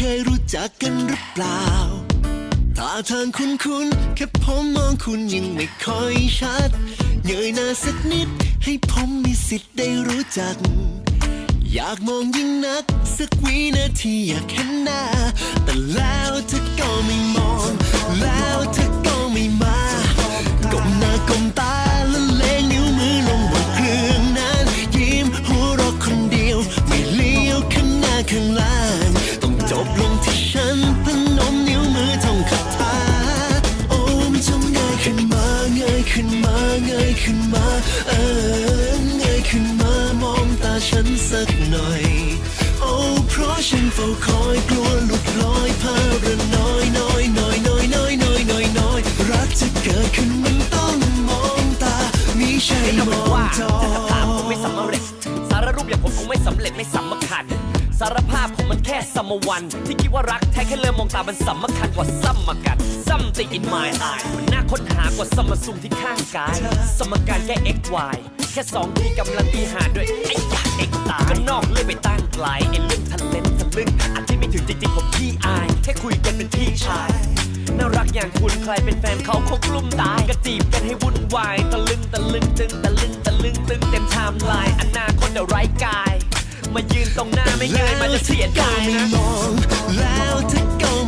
เคยรู้จักกันหรือเปล่าท่าทางคุ้นๆแค่ผมมองคุณยังไม่ค่อยชัดเงยหน้าสักนิด ให้ผมมีสิทธิ์ได้รู้จัก อยากมองยิ่งนัก สักวินาทีอยากเห็นหน้า แต่แล้วเธอก็ไม่มอง แล้วเธอก็ไม่มาก้มหน้าก้มตาและเลงนิ้วมือลงบนเครื่องนั้น ยิ้มหัวเราะคนเดียว ไม่เลี้ยวข้างหน้าข้างหล่างต้อง ขึ้นมาเงยขึ้นมาเออเงยขึ้นมามองตาฉันสักหน่อย โอ้เพราะฉันเฝ้าคอยกลัวหลุดลอยพาระน้อยน้อยน้อยน้อยน้อยน้อยน้อยน้อยรักจะเกิดขึ้นมันต้องมองตามิใช่มองจอแต่ถ้าถามผมไม่สำเร็จสารรูปอย่างผมคงไม่สำเร็จไม่สำคัญสารภาพผมมันแค่สมวัน ที่คิดว่ารักแท้แค่เริ่มมองตามันสำคัญกว่าซ้ำมากัน something in my eye มันน่าค้นหากว่าสมซุมที่ข้างกาย สมการแค่ x y แค่สองที่กำลังตีหาด้วยไอ้ยา x ตายก็นอกเล่ยไปตั้งไกลไอ้เรื่องทะเลนทะลึ่งอันที่ไม่ถึงจริงๆผมขี้อาย แค่คุยกันเป็นพี่ชายน่ารักอย่างคุณใครเป็นแฟนเขาคงกลุ้มตายก็จีบกันให้วุ่นวายตะลึงตะลึงตึงตะลึงตะลึงตึงเต็มไทม์ไลน์อนาคตเดี๋ยวไร้กาย มายืนตรงหน้าไม่เงยมันจะเสียดายนะแล้วเธอก็ไม่